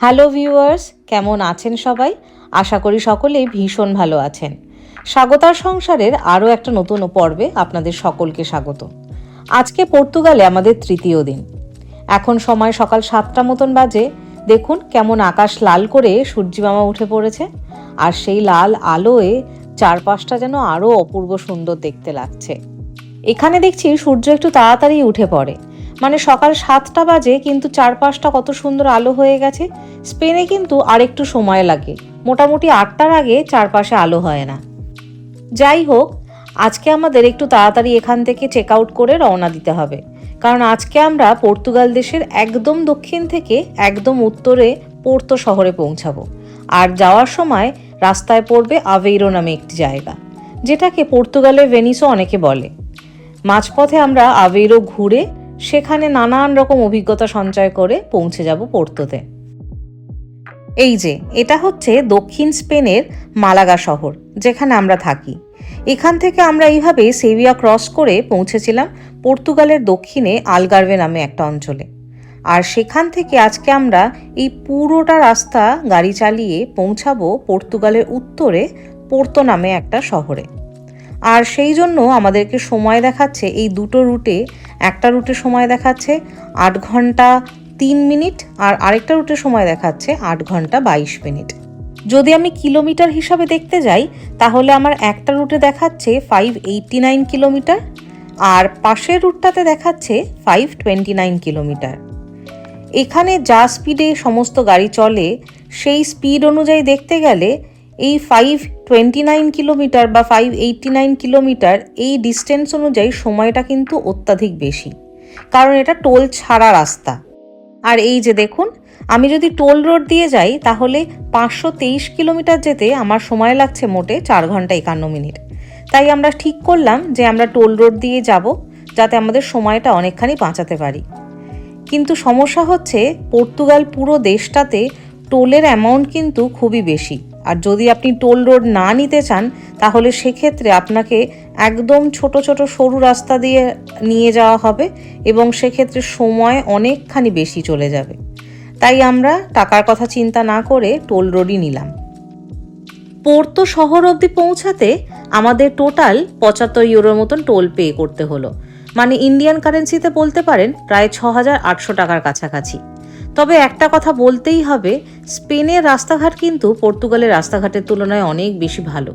Hello viewers, কেমন আছেন সবাই? আশা করি সকলেই ভীষণ ভালো আছেন। স্বাগতার সংসারের আরও একটা নতুন পর্বে আপনাদের সকলকে স্বাগত। আজকে পর্তুগালে আমাদের তৃতীয় দিন। এখন সময় সকাল সাতটা মতন বাজে। দেখুন কেমন আকাশ লাল করে সূর্যিমামা উঠে পড়েছে। আর সেই লাল আলোয় চারপাশটা যেন আরও অপূর্ব সুন্দর দেখতে লাগছে। এখানে দেখছি সূর্য একটু তাড়াতাড়ি উঠে পড়ে। মানে সকাল সাতটা বাজে, কিন্তু চারপাশটা কত সুন্দর আলো হয়ে গেছে। স্পেনে কিন্তু আরেকটু সময় লাগে। মোটামুটি আটটার আগে চারপাশে আলো হয় না। যাই হোক, আজকে আমাদের একটু তাড়াতাড়ি এখান থেকে চেক আউট করে রওনা দিতে হবে। কারণ আজকে আমরা পর্তুগাল দেশের একদম দক্ষিণ থেকে একদম উত্তরে পোর্তো শহরে পৌঁছাবো। আর যাওয়ার সময় রাস্তায় পড়বে আভেইরো নামে একটি জায়গা, যেটাকে পর্তুগালের ভেনিসও অনেকে বলে। মাঝপথে আমরা আভেইরো ঘুরে সেখানে নানান রকম অভিজ্ঞতা সঞ্চয় করে পৌঁছে যাব পোর্তোতে। এই যে, এটা হচ্ছে দক্ষিণ স্পেনের মালাগা শহর, যেখানে আমরা থাকি। এখান থেকে আমরা এইভাবে সেভিয়া ক্রস করে পৌঁছেছিলাম পর্তুগালের দক্ষিণে আলগার্ভে নামে একটা অঞ্চলে। আর সেখান থেকে আজকে আমরা এই পুরোটা রাস্তা গাড়ি চালিয়ে পৌঁছাবো পর্তুগালের উত্তরে পোর্তো নামে একটা শহরে। আর সেই জন্য আমাদেরকে সময় দেখাচ্ছে এই দুটো রুটে একটা রুটে সময় দেখাচ্ছে আট ঘণ্টা তিন মিনিট আর আরেকটা রুটে সময় দেখাচ্ছে আট ঘণ্টা বাইশ মিনিট। যদি আমি কিলোমিটার হিসাবে দেখতে যাই, তাহলে আমার একটা রুটে দেখাচ্ছে ফাইভ এইটটি নাইন কিলোমিটার আর পাশের রুটটাতে দেখাচ্ছে ফাইভ টোয়েন্টি নাইন কিলোমিটার। এখানে যা স্পিডে সমস্ত গাড়ি চলে, সেই স্পিড অনুযায়ী দেখতে গেলে এই ফাইভ টোয়েন্টি নাইন কিলোমিটার বা ফাইভ এইটটি নাইন কিলোমিটার এই ডিস্টেন্স অনুযায়ী সময়টা কিন্তু অত্যাধিক বেশি। কারণ এটা টোল ছাড়া রাস্তা। আর এই যে দেখুন, আমি যদি টোল রোড দিয়ে যাই, তাহলে পাঁচশো তেইশ কিলোমিটার যেতে আমার সময় লাগছে মোটে চার ঘণ্টা একান্ন মিনিট। তাই আমরা ঠিক করলাম যে আমরা টোল রোড দিয়ে যাব, যাতে আমাদের সময়টা অনেকখানি বাঁচাতে পারি। কিন্তু সমস্যা হচ্ছে, পর্তুগাল পুরো দেশটাতে টোলের অ্যামাউন্ট কিন্তু খুবই বেশি। আর যদি আপনি টোল রোড না নিতে চান, তাহলে সেক্ষেত্রে আপনাকে একদম ছোট ছোট সরু রাস্তা দিয়ে নিয়ে যাওয়া হবে এবং সেক্ষেত্রে সময় অনেকখানি বেশি চলে যাবে। তাই আমরা টাকার কথা চিন্তা না করে টোল রোডই নিলাম। পোর্তো শহর অবধি পৌঁছাতে আমাদের টোটাল পঁচাত্তর ইউরোর মতন টোল পে করতে হলো। মানে ইন্ডিয়ান কারেন্সিতে বলতে পারেন, প্রায় ছ হাজার আটশো টাকার কাছাকাছি। তবে একটা কথা বলতেই হবে, স্পেনের রাস্তাঘাট কিন্তু পর্তুগালের রাস্তাঘাটের তুলনায় অনেক বেশি ভালো।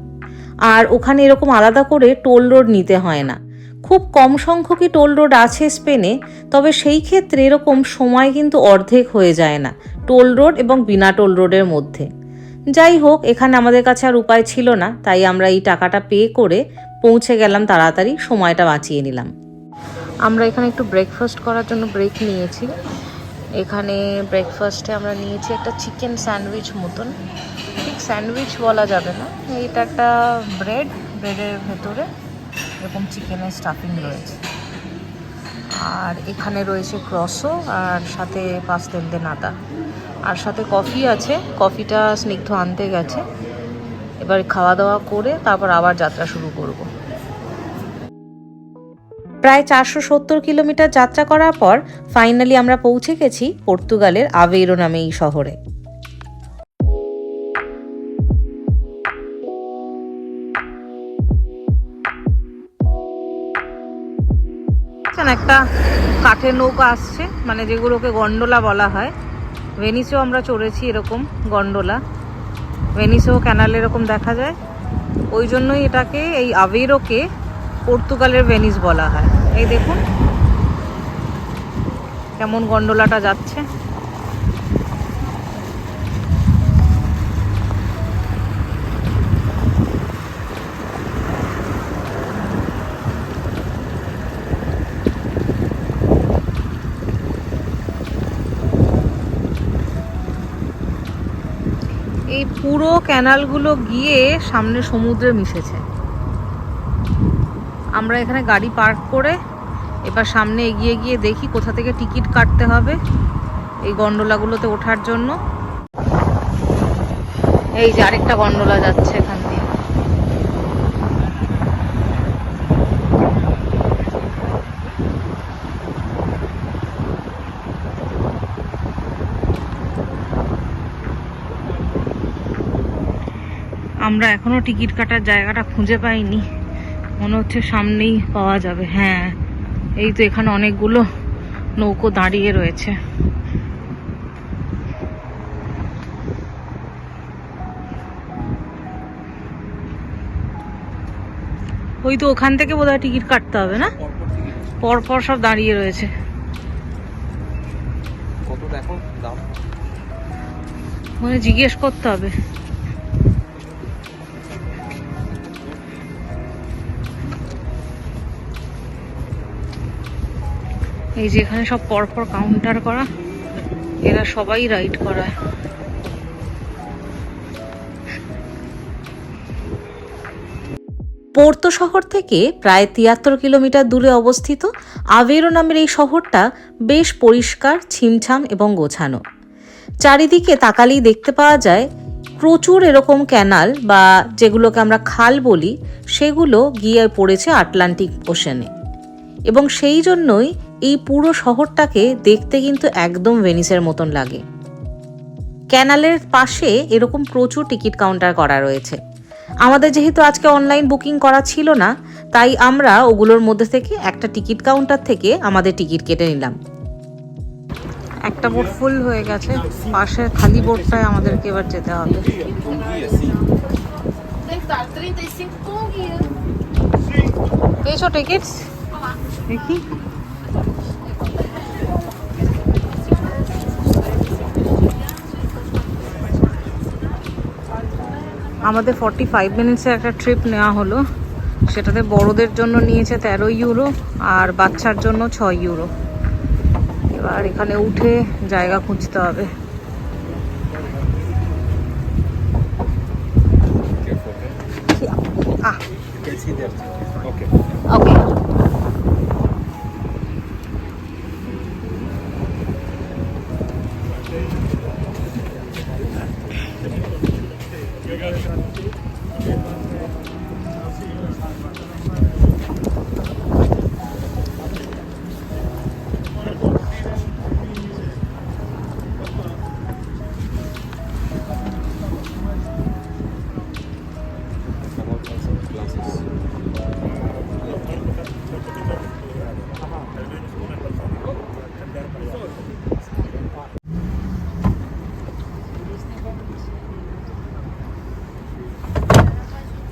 আর ওখানে এরকম আলাদা করে টোল রোড নিতে হয় না। খুব কম সংখ্যকই টোল রোড আছে স্পেনে, তবে সেই ক্ষেত্রে এরকম সময় কিন্তু অর্ধেক হয়ে যায় না, টোল রোড এবং বিনা টোল রোডের মধ্যে। যাই হোক, এখানে আমাদের কাছে আর উপায় ছিল না, তাই আমরা এই টাকাটা পে করে পৌঁছে গেলাম তাড়াতাড়ি, সময়টা বাঁচিয়ে নিলাম। আমরা এখানে একটু ব্রেকফাস্ট করার জন্য ব্রেক নিয়েছি। এখানে ব্রেকফাস্টে আমরা নিয়েছি একটা চিকেন স্যান্ডউইচ মতন। ঠিক স্যান্ডউইচ বলা যাবে না। এটা একটা ব্রেড ব্রেডের ভেতরে এরকম চিকেনের স্টাফিং রয়েছে। আর এখানে রয়েছে ক্রসও আর সাথে পাস্তেল দে নাতা আর সাথে কফি আছে। কফিটা স্নিগ্ধ আনতে গেছে। এবার খাওয়া দাওয়া করে তারপর আবার যাত্রা শুরু করব। প্রায় চারশো সত্তর কিলোমিটার যাত্রা করার পর ফাইনালি আমরা পৌঁছে গেছি পর্তুগালের আভেইরো নামে এই শহরে। একটা কাঠের নৌকা আসছে মানে যেগুলোকে গন্ডোলা বলা হয়। ভেনিসেও আমরা চড়েছি এরকম গন্ডোলা। ভেনিসেও ক্যানাল এরকম দেখা যায়। ওই জন্যই এটাকে, এই আভেরোকে পর্তুগালের ভেনিস বলা হয়। এই দেখুন। কেমন গন্ডোলাটা যাচ্ছে। এই পুরো ক্যানালগুলো গিয়ে সামনে সমুদ্রে মিশেছে। আমরা এখানে গাড়ি পার্ক করে এবার সামনে এগিয়ে গিয়ে দেখি কোথা থেকে টিকিট কাটতে হবে এই গন্ডোলাগুলোতে ওঠার জন্য। এই যে আরেকটা গন্ডোলা যাচ্ছে এখান দিয়ে। আমরা এখনও টিকিট কাটার জায়গাটা খুঁজে পাইনি। মনে হচ্ছে সামনেই পাওয়া যাবে। হ্যাঁ এই তো এখানে অনেকগুলো নৌকো দাঁড়িয়ে রয়েছে। ওই তো ওখান থেকে বোধহয় টিকিট কাটতে হবে না? পরপর সব দাঁড়িয়ে রয়েছে। কত দেখো দাম? মানে জিজ্ঞেস করতে হবে। এই যে এখানে সব পরপর কাউন্টার করা, এরা সবাই রাইড করায়। পোর্তো শহর থেকে প্রায় তিয়াত্তর কিলোমিটার দূরে অবস্থিত আভেরো নামের এই শহরটা বেশ পরিষ্কার, ছিমছাম এবং গোছানো। চারিদিকে তাকালেই দেখতে পাওয়া যায়, প্রচুর এরকম ক্যানাল বা যেগুলোকে আমরা খাল বলি, সেগুলো গিয়ে পড়েছে আটলান্টিক ওশেনে। এবং সেই জন্যই এই পুরো শহরটাকে দেখতে কিন্তু একদম ভেনিসের মতন লাগে। ক্যানালের পাশে এরকম প্রচুর টিকিট কাউন্টার করা রয়েছে। আমাদের যেহেতু আজকে অনলাইন বুকিং করা ছিল না, তাই আমরা ওগুলোর মধ্যে থেকে একটা টিকিট কাউন্টার থেকে আমাদের টিকিট কেটে নিলাম। একটা বোট ফুল হয়ে গেছে, পাশের খালি বোটটায় আমাদেরকে এবার যেতে হবে। com guia sim Tem que estar 35 com guia. পেয়েছ দেখি। আমাদের ফর্টি ফাইভ মিনিটসের একটা ট্রিপ নেওয়া হলো। সেটাতে বড়দের জন্য নিয়েছে তেরো ইউরো আর বাচ্চার জন্য ছয় ইউরো এবার এখানে উঠে জায়গা খুঁজতে হবে। ওকে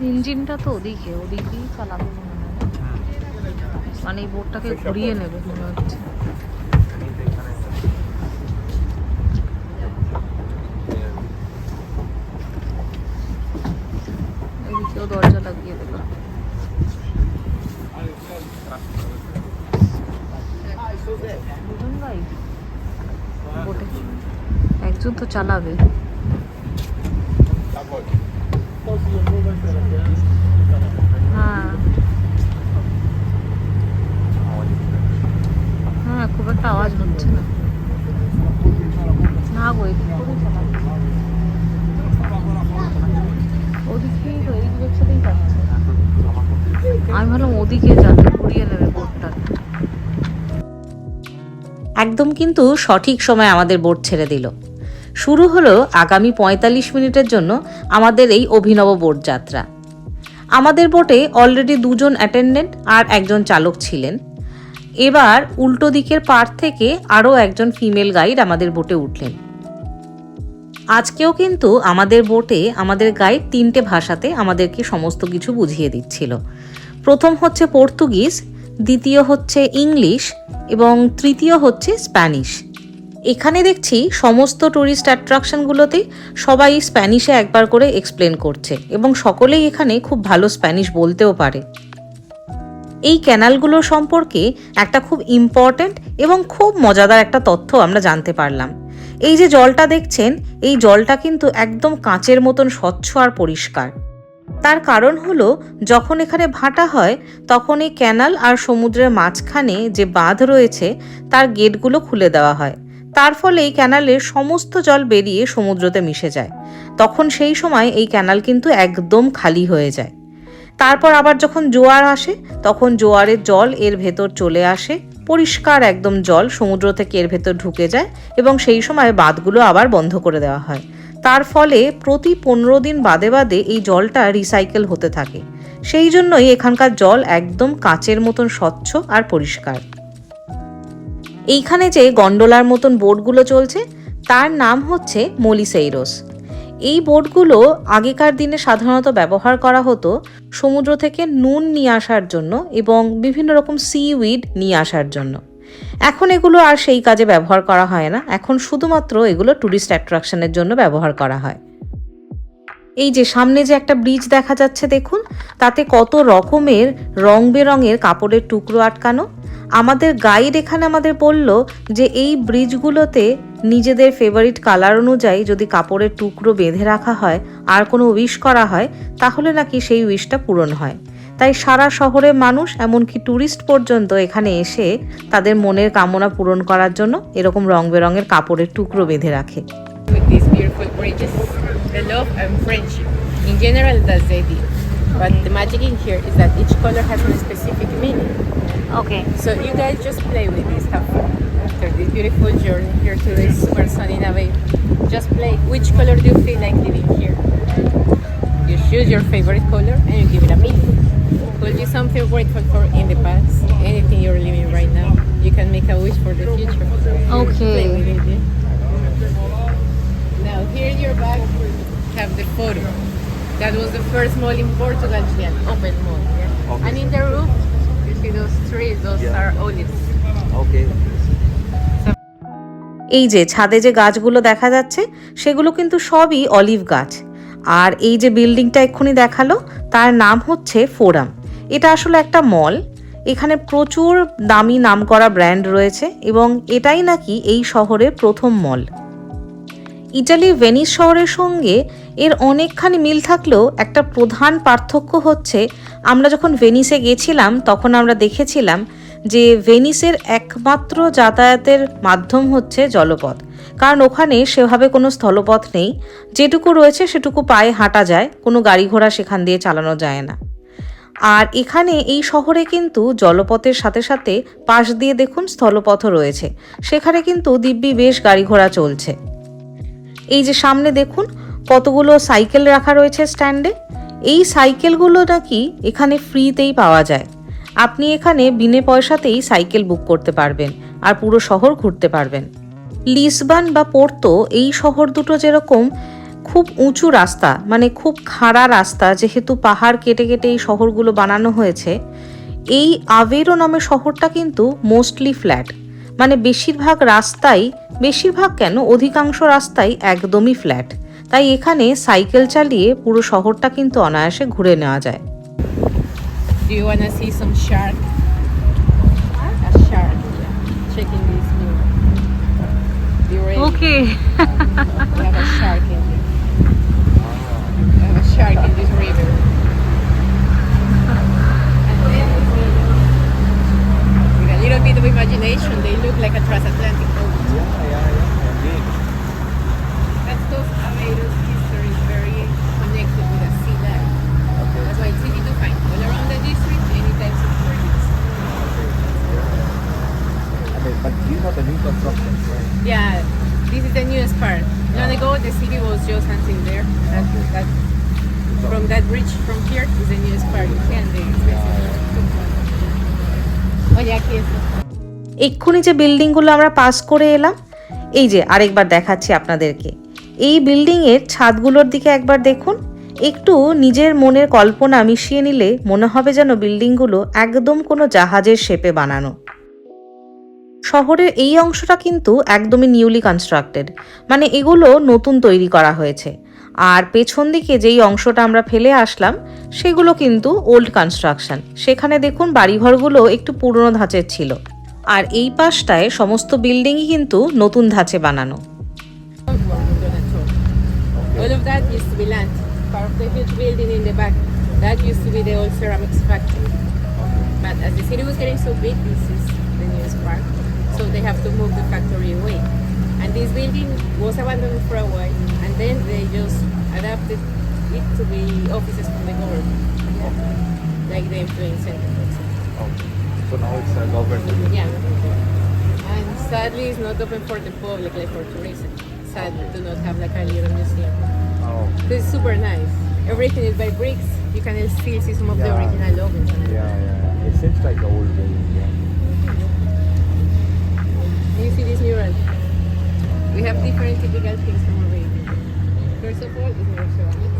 ইঞ্জিনটা তো ওদিকে ওদিকেই চালাবে মনে হয়। মানে এই বোটটাকে ঘুরিয়ে নেবে মনে হচ্ছে এদিকেও দরজা লাগিয়ে দেবে দুজন ভাই বোটে একজন তো চালাবে। হ্যাঁ। হ্যাঁ খুব একটা আওয়াজ হচ্ছে না। চালাবে। ওদিকেই তো আমি ভাবলাম ওদিকে ঘুরিয়ে নেবে একদম কিন্তু সঠিক সময় আমাদের বোট ছেড়ে দিল। শুরু হলো আগামী পঁয়তাল্লিশ মিনিটের জন্য আমাদের এই অভিনব বোট যাত্রা। আমাদের বোটে অলরেডি দুজন অ্যাটেন্ডেন্ট আর একজন চালক ছিলেন। এবার উল্টো দিকের পার থেকে আরও একজন ফিমেল গাইড আমাদের বোটে উঠলেন। আজকেও কিন্তু আমাদের বোটে আমাদের গাইড তিনটে ভাষাতে আমাদেরকে সমস্ত কিছু বুঝিয়ে দিচ্ছিল। প্রথম হচ্ছে পর্তুগিজ, দ্বিতীয় হচ্ছে ইংলিশ এবং তৃতীয় হচ্ছে স্প্যানিশ। এখানে দেখছি সমস্ত ট্যুরিস্ট অ্যাট্রাকশনগুলোতে সবাই স্প্যানিশে একবার করে এক্সপ্লেন করছে এবং সকলেই এখানে খুব ভালো স্প্যানিশ বলতেও পারে। এই ক্যানালগুলো সম্পর্কে একটা খুব ইম্পর্ট্যান্ট এবং খুব মজাদার একটা তথ্য আমরা জানতে পারলাম। এই যে জলটা দেখছেন, এই জলটা কিন্তু একদম কাঁচের মতন স্বচ্ছ আর পরিষ্কার। তার কারণ হলো, যখন এখানে ভাটা হয়, তখন এই ক্যানাল আর সমুদ্রের মাঝখানে যে বাঁধ রয়েছে, তার গেটগুলো খুলে দেওয়া হয়। তার ফলে এই ক্যানালের সমস্ত জল বেরিয়ে সমুদ্রতে মিশে যায়। তখন সেই সময় এই ক্যানাল কিন্তু একদম খালি হয়ে যায়। তারপর আবার যখন জোয়ার আসে, তখন জোয়ারের জল এর ভেতর চলে আসে, পরিষ্কার একদম জল সমুদ্র থেকে এর ভেতর ঢুকে যায় এবং সেই সময় বাঁধগুলো আবার বন্ধ করে দেওয়া হয়। তার ফলে প্রতি পনেরো দিন বাদে বাদে এই জলটা রিসাইকেল হতে থাকে। সেই জন্যই এখানকার জল একদম কাচের মতন স্বচ্ছ আর পরিষ্কার। এইখানে যে গন্ডোলার মতন বোটগুলো চলছে, তার নাম হচ্ছে মলিসেইরোস। এই বোটগুলো আগেকার দিনে সাধারণত ব্যবহার করা হতো সমুদ্র থেকে নুন নিয়ে আসার জন্য এবং বিভিন্ন রকম সি উইড নিয়ে আসার জন্য। এখন এগুলো আর সেই কাজে ব্যবহার করা হয় না। এখন শুধুমাত্র এগুলো ট্যুরিস্ট অ্যাট্রাকশনের জন্য ব্যবহার করা হয়। এই যে সামনে যে একটা ব্রিজ দেখা যাচ্ছে দেখুন, তাতে কত রকমের রং বেরঙের কাপড়ের টুকরো আটকানো। আমাদের গাইড এখানে আমাদের বলল যে এই ব্রিজগুলোতে নিজেদের ফেভারিট কালার অনুযায়ী যদি কাপড়ের টুকরো বেঁধে রাখা হয়, আর কোনো উইশ করা হয়, তাহলে নাকি সেই উইশটা পূরণ হয়। তাই সারা শহরের মানুষ, এমনকি ট্যুরিস্ট পর্যন্ত এখানে এসে তাদের মনের কামনা পূরণ করার জন্য এরকম রং বেরঙের কাপড়ের টুকরো বেঁধে রাখে। With these beautiful bridges. The love and friendship. In general, that's the idea. But the magic in here is that each color has a specific meaning. Okay. So you guys just play with this, have fun. After this beautiful journey here to this super sunny Nave, just play. Which color do you feel like living here? You choose your favorite color and you give it a meaning. Could be something grateful for in the past, anything you're living right now. You can make a wish for the future. Okay. Here in your back have the photo. That was the first mall in Portugal, yeah, open mall. Yeah? Okay. And in the roof, you see those trees, those Yeah. are olives. Okay. এই যে ছাদে যে গাছগুলো দেখা যাচ্ছে সেগুলো কিন্তু সবই অলিভ গাছ আর এই যে বিল্ডিংটা এক্ষুনি দেখাল তার নাম হচ্ছে ফোরাম এটা আসলে একটা মল এখানে প্রচুর দামি নামকরা ব্র্যান্ড রয়েছে এবং এটাই নাকি এই শহরের প্রথম মল ইটালির ভেনিস শহরের সঙ্গে এর অনেকখানি মিল থাকলেও একটা প্রধান পার্থক্য হচ্ছে, আমরা যখন ভেনিসে গেছিলাম, তখন আমরা দেখেছিলাম যে ভেনিসের একমাত্র যাতায়াতের মাধ্যম হচ্ছে জলপথ। কারণ ওখানে সেভাবে কোনো স্থলপথ নেই, যেটুকু রয়েছে সেটুকু পায়ে হাঁটা যায়, কোনো গাড়ি ঘোড়া সেখান দিয়ে চালানো যায় না। আর এখানে এই শহরে কিন্তু জলপথের সাথে সাথে পাশ দিয়ে দেখুন স্থলপথও রয়েছে, সেখানে কিন্তু দিব্যি বেশ গাড়ি ঘোড়া চলছে। এই যে সামনে দেখুন, কতগুলো সাইকেল রাখা রয়েছে স্ট্যান্ডে। এই সাইকেলগুলো নাকি এখানে ফ্রিতেই পাওয়া যায়। আপনি এখানে বিনে পয়সাতেই সাইকেল বুক করতে পারবেন আর পুরো শহর ঘুরতে পারবেন। লিসবান বা পোর্তো এই শহর দুটো যেরকম খুব উঁচু রাস্তা মানে খুব খাড়া রাস্তা, যেহেতু পাহাড় কেটে কেটে এই শহরগুলো বানানো হয়েছে, এই আভেরো নামের শহরটা কিন্তু মোস্টলি ফ্ল্যাট। মানে বেশিরভাগ রাস্তাই বেশিরভাগ কেন অধিকাংশ রাস্তাই একদমই ফ্ল্যাট তাই এখানে সাইকেল চালিয়ে পুরো শহরটা কিন্তু অনায়াসে ঘুরে নেওয়া যায়। Okay. Little bit of imagination, they look like a transatlantic boat. Yeah, yeah, yeah. That's those Aveiros history is very connected with the sea life. That's why it's easy to find all around the district, any types of tourists. Okay, but these are the new constructions, right? Yeah, this is the newest part. Long ah. ago, the city was just until there. That, that, from that bridge from here এক্ষুনি যে বিল্ডিংগুলো আমরা pass করে এলাম, এই যে আরেকবার দেখাচ্ছি আপনাদেরকে। এই বিল্ডিংয়ের ছাদগুলোর দিকে একবার দেখুন, একটু নিজের মনের কল্পনা মিশিয়ে নিলে মনে হবে যেন বিল্ডিংগুলো একদম কোনো জাহাজের শেপে বানানো। শহরের এই অংশটা কিন্তু একদমই নিউলি কনস্ট্রাক্টেড মানে এগুলো নতুন তৈরি করা হয়েছে। আর পেছন দিকে যেই অংশটা আমরা ফেলে আসলাম, সেগুলো কিন্তু ওল্ড কনস্ট্রাকশন। সেখানে দেখুন বাড়িঘরগুলো একটু পুরনো ধাঁচের ছিল। আর এই পাশটায় সমস্ত বিল্ডিংই কিন্তু নতুন ধাঁচে বানানো All of that used to be land. Part of the huge building in the back, that used to be the old ceramics factory. But as the city was getting so big, this is the newest part. So they have to move the factory away. And this building was abandoned for a while, and then they just adapted it to be offices from the government. Like the employee center. for example. Okay. So now it's a government. Yeah. And sadly, it's not open for the public, like for tourism. sad to not have like a little museum. Oh, It's super nice. Everything is by bricks. You can still see some of the Yeah. original logos. yeah, yeah. It seems like the old building. Yeah. Do you see this mural? We have different typical things from Arabia. First of all, is more ceramics.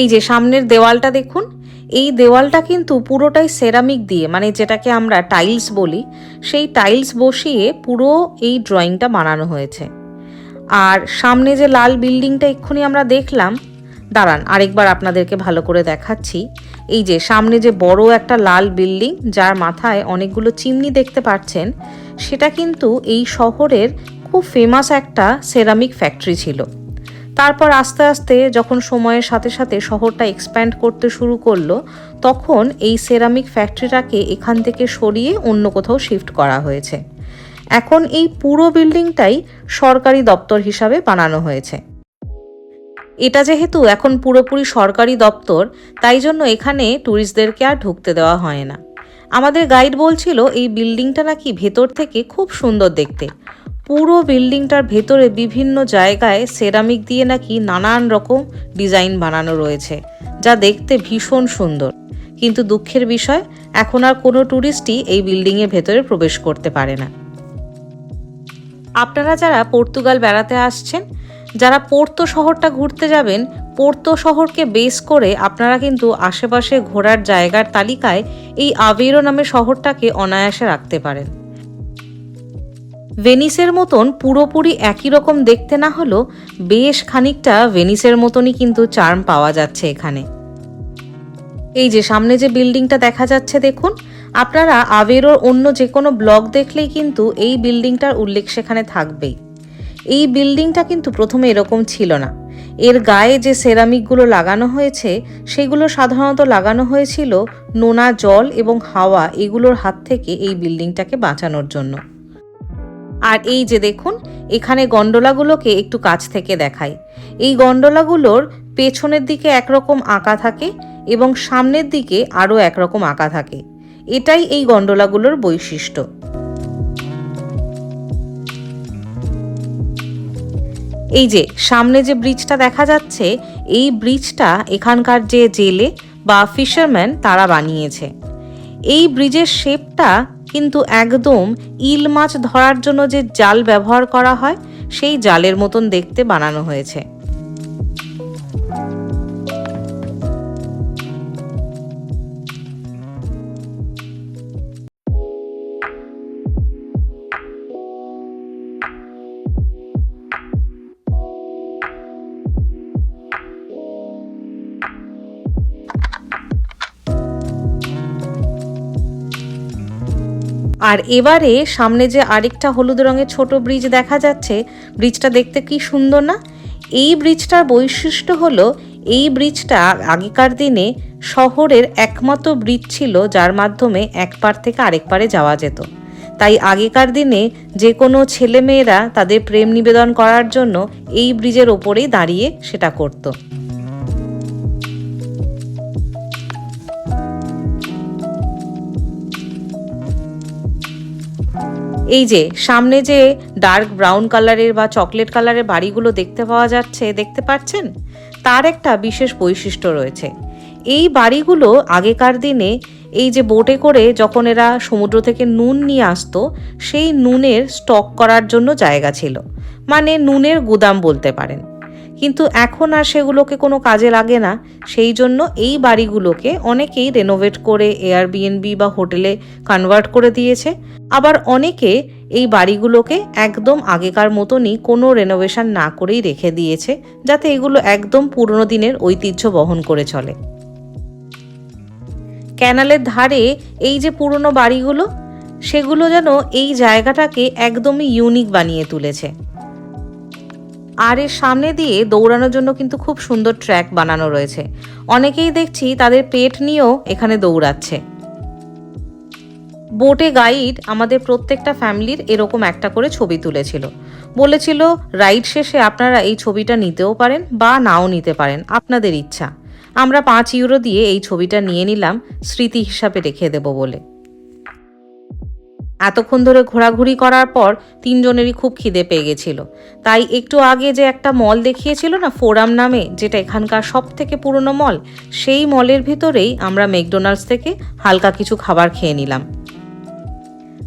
এই যে সামনের দেওয়ালটা দেখুন এই দেওয়ালটা কিন্তু পুরোটাই ceramic দিয়ে মানে যেটাকে আমরা টাইলস বলি, সেই টাইলস বসিয়ে পুরো এই ড্রয়িংটা বানানো হয়েছে। আর সামনে যে লাল বিল্ডিংটা এক্ষুনি আমরা দেখলাম, দাঁড়ান, আরেকবার আপনাদেরকে ভালো করে দেখাচ্ছি। এই যে সামনে যে বড় একটা লাল বিল্ডিং যার মাথায় অনেকগুলো চিমনি দেখতে পাচ্ছেন, সেটা কিন্তু এই শহরের খুব ফেমাস একটা সেরামিক ফ্যাক্টরি ছিল। তারপর আস্তে আস্তে যখন সময়ের সাথে সাথে শহরটা এক্সপ্যান্ড করতে শুরু করল, তখন এই সেরামিক ফ্যাক্টরিটাকে এখান থেকে সরিয়ে অন্য কোথাও শিফট করা হয়েছে। এখন এই পুরো বিল্ডিংটাই সরকারি দপ্তর হিসাবে বানানো হয়েছে। এটা যেহেতু এখন পুরোপুরি সরকারি দপ্তর, তাই জন্য এখানে ট্যুরিস্টদেরকে আর ঢুকতে দেওয়া হয় না। আমাদের গাইড বলছিল, এই বিল্ডিংটা নাকি ভেতর থেকে খুব সুন্দর দেখতে। পুরো বিল্ডিংটার ভেতরে বিভিন্ন জায়গায় সেরামিক দিয়ে নাকি নানান রকম ডিজাইন বানানো রয়েছে, যা দেখতে ভীষণ সুন্দর। কিন্তু দুঃখের বিষয়, এখন আর কোনো ট্যুরিস্টই এই বিল্ডিংয়ের ভেতরে প্রবেশ করতে পারে না। আপনারা যারা পর্তুগাল বেড়াতে আসছেন, যারা পোর্তো শহরটা ঘুরতে যাবেন, পোর্তো শহরকে বেস করে আপনারা কিন্তু আশেপাশে ঘোরার জায়গার তালিকায় এই আভেরো নামে শহরটাকে অনায়াসে রাখতে পারেন। ভেনিসের মতন পুরোপুরি একই রকম দেখতে না হলেও বেশ খানিকটা ভেনিসের মতনই কিন্তু চার্ম পাওয়া যাচ্ছে এখানে। এই যে সামনে যে বিল্ডিংটা দেখা যাচ্ছে দেখুন, আপনারা আভেরোর অন্য যে কোনো ব্লগ দেখলেই কিন্তু এই বিল্ডিংটার উল্লেখ সেখানে থাকবেই। এই বিল্ডিংটা কিন্তু প্রথমে এরকম ছিল না। এর গায়ে যে সেরামিকগুলো লাগানো হয়েছে, সেগুলো সাধারণত লাগানো হয়েছিল নোনা জল এবং হাওয়া এগুলোর হাত থেকে এই বিল্ডিংটাকে বাঁচানোর জন্য। আর এই যে দেখুন, এখানে গন্ডোলাগুলোকে একটু কাছ থেকে দেখাই। এই গন্ডোলাগুলোর পেছনের দিকে একরকম আঁকা থাকে এবং সামনের দিকে আরও একরকম আঁকা থাকে। এটাই এই গন্ডোলাগুলোর বৈশিষ্ট্য। এই যে, সামনে যে ব্রিজটা দেখা যাচ্ছে, এই ব্রিজটা এখানকার যে জেলে বা ফিশারম্যান তারা বানিয়েছে। এই ব্রিজের শেপটা কিন্তু একদম ইল মাছ ধরার জন্য যে জাল ব্যবহার করা হয়, সেই জালের মতন দেখতে বানানো হয়েছে। আর এবারে সামনে যে আরেকটা হলুদ রঙের ছোট ব্রিজ দেখা যাচ্ছে, ব্রিজটা দেখতে কি সুন্দর না? এই ব্রিজটার বৈশিষ্ট্য হলো, এই ব্রিজটা আগেকার দিনে শহরের একমাত্র ব্রিজ ছিল, যার মাধ্যমে এক পার থেকে আরেক পারে যাওয়া যেত। তাই আগেকার দিনে যে কোনো ছেলেমেয়েরা তাদের প্রেম নিবেদন করার জন্য এই ব্রিজের ওপরেই দাঁড়িয়ে সেটা করতো। এই যে, সামনে যে ডার্ক ব্রাউন কালারের বা চকলেট কালারের বাড়িগুলো দেখতে পাওয়া যাচ্ছে, দেখতে পাচ্ছেন? তার একটা বিশেষ বৈশিষ্ট্য রয়েছে। এই বাড়িগুলো আগেকার দিনে এই যে বোটে করে যখন এরা সমুদ্র থেকে নুন নিয়ে আসতো, সেই নুনের স্টক করার জন্য জায়গা ছিল। মানে নুনের গুদাম বলতে পারেন। কিন্তু এখন আর সেগুলোকে কোনো কাজে লাগে না। সেই জন্য এই বাড়িগুলোকে অনেকেই রেনোভেট করে এয়ারবিএনবি বা হোটেলে কনভার্ট করে দিয়েছে। আবার অনেকে এই বাড়িগুলোকে একদম আগেকার মতনই কোনো রেনোভেশন না করেই রেখে দিয়েছে, যাতে এগুলো একদম পুরনো দিনের ঐতিহ্য বহন করে চলে। ক্যানালের ধারে এই যে পুরনো বাড়িগুলো, সেগুলো যেন এই জায়গাটাকে একদমই ইউনিক বানিয়ে তুলেছে। আর এর সামনে দিয়ে দৌড়ানোর জন্য কিন্তু খুব সুন্দর ট্র্যাক বানানো রয়েছে। অনেকেই দেখছি তাদের পেট নিয়েও এখানে দৌড়াচ্ছে। বোটে গাইড আমাদের প্রত্যেকটা ফ্যামিলির এরকম একটা করে ছবি তুলেছিল। বলেছিল, রাইড শেষে আপনারা এই ছবিটা নিতেও পারেন বা নাও নিতে পারেন, আপনাদের ইচ্ছা। আমরা পাঁচ ইউরো দিয়ে এই ছবিটা নিয়ে নিলাম, স্মৃতি হিসাবে রেখে দেব বলে। এতক্ষণ ধরে ঘোরাঘুরি করার পর তিনজনেরই খুব খিদে পেয়ে গেছিল। তাই একটু আগে যে একটা মল দেখিয়েছিল না, ফোরাম নামে, যেটা এখানকার সব থেকে পুরনো মল, সেই মলের ভিতরেই আমরা ম্যাকডোনাল্ডস থেকে হালকা কিছু খাবার খেয়ে নিলাম।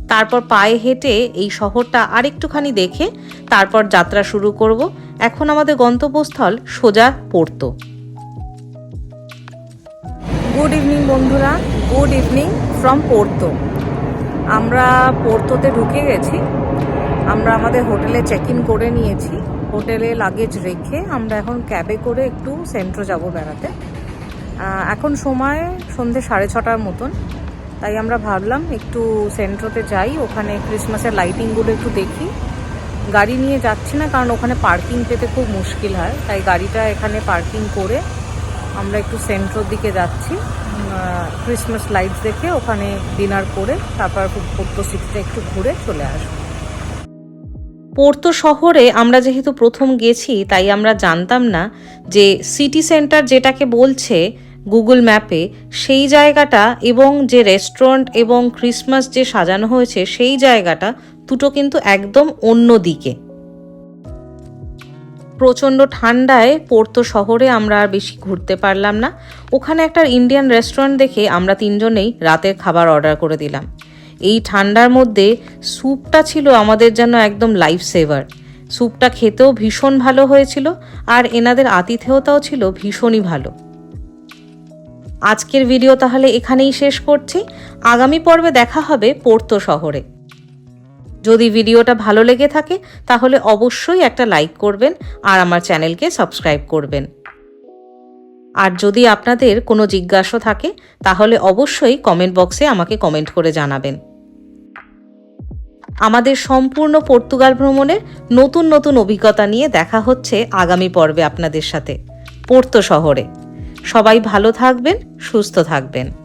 তারপর পায়ে হেঁটে এই শহরটা আরেকটুখানি দেখে তারপর যাত্রা শুরু করব। এখন আমাদের গন্তব্যস্থল সোজা পড়তো। গুড ইভিনিং বন্ধুরা। গুড ইভিনিং ফ্রম পোর্তো আমরা পোর্তোতে ঢুকে গেছি। আমরা আমাদের হোটেলে চেক ইন করে নিয়েছি। হোটেলে লাগেজ রেখে আমরা এখন ক্যাবে করে একটু সেন্ট্রো যাব বেড়াতে। এখন সময় সন্ধে সাড়ে ছটার মতন। তাই আমরা ভাবলাম একটু সেন্ট্রোতে যাই। ওখানে ক্রিসমাসের লাইটিংগুলো একটু দেখি। গাড়ি নিয়ে যাচ্ছি না কারণ ওখানে পার্কিং পেতে খুব মুশকিল হয়। তাই গাড়িটা এখানে পার্কিং করে আমরা একটু সেন্ট্রোর দিকে যাচ্ছি। ক্রিসমাস লাইটস দেখে ওখানে ডিনার করে তারপর পোর্তো সিটিতে একটু ঘুরে চলে আসব। পোর্তো শহরে আমরা যেহেতু প্রথম গেছি, তাই আমরা জানতাম না যে সিটি সেন্টার যেটাকে বলছে গুগল ম্যাপে সেই জায়গাটা এবং যে রেস্টুরেন্ট এবং ক্রিসমাস যে সাজানো হয়েছে, সেই জায়গাটা দুটো কিন্তু একদম অন্য দিকে। প্রচণ্ড ঠান্ডায় পোর্তো শহরে আমরা আর বেশি ঘুরতে পারলাম না। ওখানে একটা ইন্ডিয়ান রেস্টুরেন্ট দেখে আমরা তিনজনেই রাতের খাবার অর্ডার করে দিলাম। এই ঠান্ডার মধ্যে স্যুপটা ছিল আমাদের জন্য একদম লাইফ সেভার স্যুপটা খেতেও ভীষণ ভালো হয়েছিল আর এনাদের আতিথেয়তাও ছিল ভীষণই ভালো। আজকের ভিডিও তাহলে এখানেই শেষ করছি। আগামী পর্বে দেখা হবে পোর্তো শহরে। যদি ভিডিওটা ভালো লেগে থাকে, তাহলে অবশ্যই একটা লাইক করবেন আর আমার চ্যানেলকে সাবস্ক্রাইব করবেন। আর যদি আপনাদের কোনো জিজ্ঞাসা থাকে, তাহলে অবশ্যই কমেন্ট বক্সে আমাকে কমেন্ট করে জানাবেন। আমাদের সম্পূর্ণ পর্তুগাল ভ্রমণের নতুন নতুন অভিজ্ঞতা নিয়ে দেখা হচ্ছে আগামী পর্বে আপনাদের সাথে, পোর্তো শহরে। সবাই ভালো থাকবেন, সুস্থ থাকবেন।